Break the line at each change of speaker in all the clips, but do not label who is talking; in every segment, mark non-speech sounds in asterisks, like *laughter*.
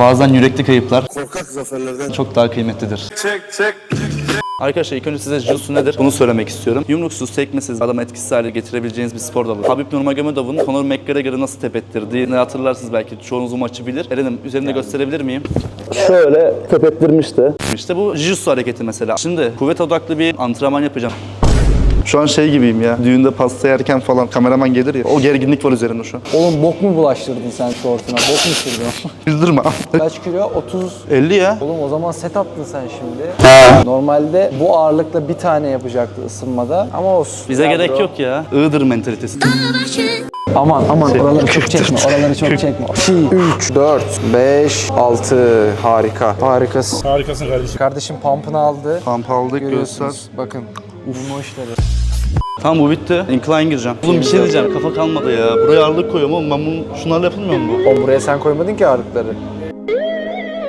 Bazen yürekli kayıplar
Korkak zaferlerden
çok daha kıymetlidir. Arkadaşlar ilk önce size jiu nedir? Bunu söylemek istiyorum. Yumruksuz, tekmesiz adamı etkisiz hale getirebileceğiniz bir spor dalı. Habib Nurmagomedov'un Conor McGregor'ı nasıl tepettirdiğini hatırlarsınız belki. Çoğunuz bu maçı bilir. Eren'im üzerinde gösterebilir miyim? Şöyle tepettirmişti. İşte bu jiu hareketi mesela. Şimdi kuvvet odaklı bir antrenman yapacağım. Şu an şey gibiyim ya. Düğünde pasta yerken falan kameraman gelir ya. O gerginlik var üzerinde şu an.
Oğlum bok mu bulaştırdın sen şortuna? Bok mu sürdün? *laughs*
Güldürme.
Kaç kilo? 30.
50 ya.
Oğlum o zaman set attın sen şimdi. Normalde bu ağırlıkla bir tane yapacaktı ısınmada ama olsun.
Bize
Ya
gerek
bro.
yok ya. Iğdır mentalitesi.
Aman aman oraları çok çekme, oraları çok çekme. 2, 3, 4, 5, 6. Harika. Harikasın.
Harikasın kardeşim.
Kardeşim pump'ını aldı.
Pump aldık göster.
Görüyorsunuz. Bakın. Uf. işleri.
Tamam bu bitti. Incline gireceğim. Oğlum bir şey diyeceğim. Kafa kalmadı ya. Buraya ağırlık koyuyorum oğlum. Ben bunu şunlarla yapılmıyor mu bu?
O buraya sen koymadın ki ağırlıkları.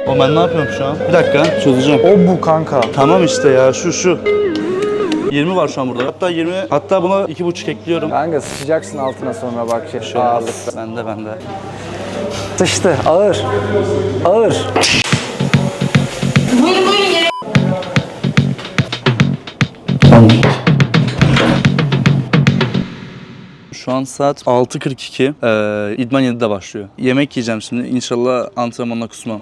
O ben ne yapıyorum şu an? Bir dakika çözeceğim.
O bu kanka.
Tamam işte ya şu şu. 20 var şu an burada. Hatta 20 hatta buna 2,5 ekliyorum.
Kanka sıçacaksın altına sonra bak şey
Şöyle.
ağırlıkta.
Bende bende.
Sıçtı. Ağır. Ağır.
Şu an saat 6.42. Ee, İdman 7'de başlıyor. Yemek yiyeceğim şimdi. İnşallah antrenmanla kusmam.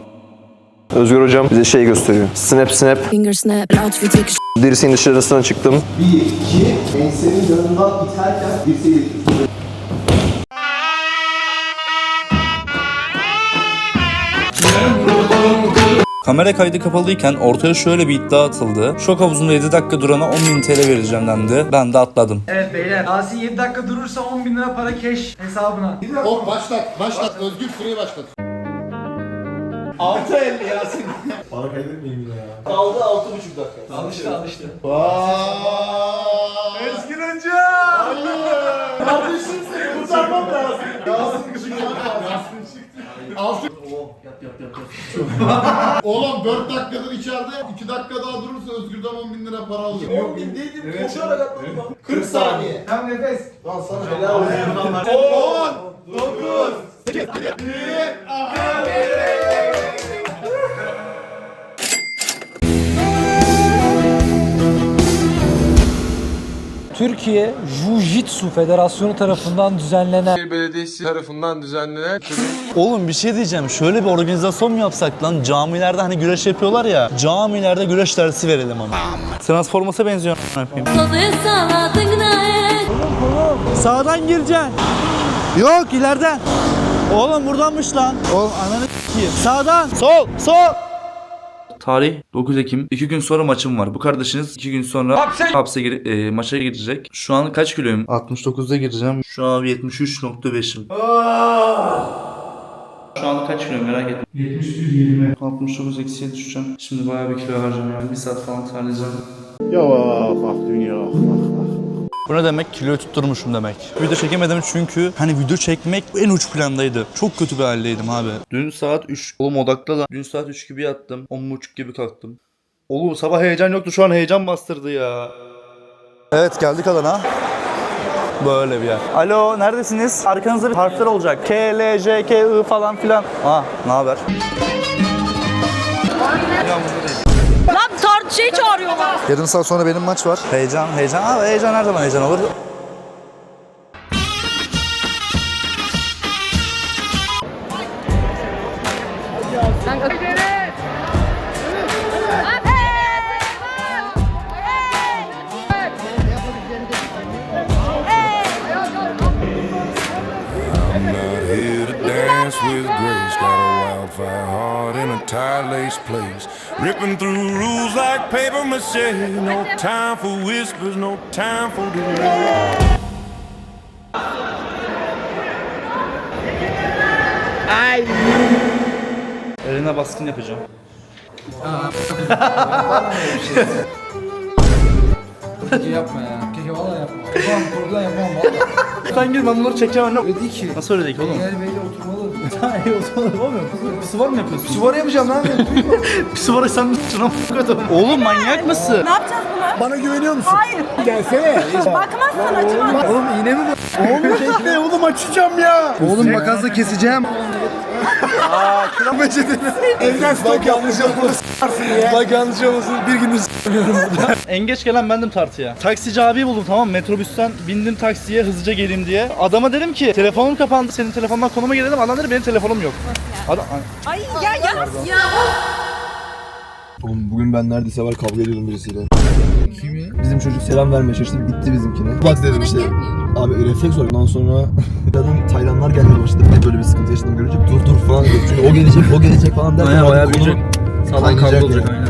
Özgür hocam bize şey gösteriyor. Snap snap.
Finger snap, about to take a
Dirseğin dışarısına çıktım.
Kamera kaydı kapalıyken ortaya şöyle bir iddia atıldı. Şok havuzunda 7 dakika durana 10.000 TL vereceğim dendi. Ben de atladım.
Evet beyler. Asi 7 dakika durursa 10 bin lira para cash hesabına.
Hop başlat. Başlat. Özgür süreyi başlat.
6.50 Yasin.
Para kaydetmeyeyim yine ya.
Kaldı 6.5 dakika. Alıştı alıştı.
Vaaay.
Özgür Hoca.
Kardeşim seni kurtarmam lazım. Yasin çıkıyor. Yasin çıktı. Altı. *laughs* Oğlum 4 dakikadır içeride 2 dakika daha durursa Özgür'den 10 bin lira para alıyor. 10 bin değildim koşarak atladım lan. 40 saniye.
Tam nefes.
Lan sana helal olsun. 10 9 *laughs*
Türkiye Jiu-Jitsu Federasyonu tarafından düzenlenen
Belediyesi tarafından düzenlenen
Oğlum bir şey diyeceğim. Şöyle bir organizasyon mu yapsak lan? Camilerde hani güreş yapıyorlar ya. Camilerde güreş dersi verelim ama. Transformas'a benziyor. a**ına koyayım. Sağdan gireceksin. Yok ileriden. Oğlum buradanmış lan. Oğlum ananı s**eyim. Sağdan. Sol. Sol. Tarih 9 Ekim. 2 gün sonra maçım var. Bu kardeşiniz 2 gün sonra hapse, gir- e, maça girecek. Şu an kaç kiloyum? 69'da gireceğim. Şu an 73.5'im. Şu an kaç kilo merak ettim. 71 69 eksiye düşeceğim. Şimdi bayağı bir kilo harcayacağım yani. Bir saat falan terleyeceğim.
Ya ah dünya.
Bu ne demek? Kiloyu tutturmuşum demek. Video çekemedim çünkü hani video çekmek en uç plandaydı. Çok kötü bir haldeydim abi. Dün saat 3. Oğlum odakla lan. Dün saat 3 gibi yattım. 10.30 gibi kalktım. Oğlum sabah heyecan yoktu şu an heyecan bastırdı ya. Evet geldik alana. Böyle bir yer. Alo neredesiniz? Arkanızda bir harfler olacak. K, L, J, K, I falan filan. Aa ne haber?
Şey çağırıyorlar.
Yarım saat sonra benim maç var. Heyecan, heyecan. Abi heyecan her zaman heyecan olur.
Here to dance with grace, got a wildfire heart in a tight lace place. Ripping through rules like paper mache. No time for whispers, no time for delay.
Eline baskın yapacağım.
Keşke yapma ya. Keşke valla yapma. Ulan kurgudan yapamam valla.
Sen gir ben bunları çekeceğim anne.
Öyle değil ki.
Nasıl öyle değil ki oğlum?
Eğer böyle oturmalı.
Hayır oturmadım olmuyor. Pisi var mı yapıyorsun?
Spor yapacağım lan.
Pisi *laughs* var sen şuna Oğlum manyak mısın?
Ne yapacağız bunu?
Bana güveniyor musun?
Hayır.
Gelsene. *laughs*
Bakmazsan acımaz.
Oğlum iğne mi bu? Oğlum bekle oğlum açacağım ya. Oğlum makasla keseceğim.
Evden stok yanlış olmasın. Bak yanlış olmasın. Bir gündür *laughs*
En geç gelen bendim tartıya. Taksici abiyi buldum tamam mı? Metrobüsten bindim taksiye hızlıca geleyim diye. Adama dedim ki telefonum kapandı senin telefondan konuma gelelim. Adam dedi benim telefonum yok. Adam,
Ay ya ya. Ya.
Oğlum bugün ben neredeyse var kavga ediyordum birisiyle. Kim ya? Bizim çocuk selam vermeye çalıştı bitti bizimkine. Bak dedim işte. Abi refleks olarak ondan sonra *laughs* kadın Taylanlar gelmeye başladı. Ben böyle bir sıkıntı yaşadım görünce dur dur falan dedim. Çünkü o gelecek o gelecek falan derken
bayağı
konu
büyüyecek. Sağlam kavga olacak aynen.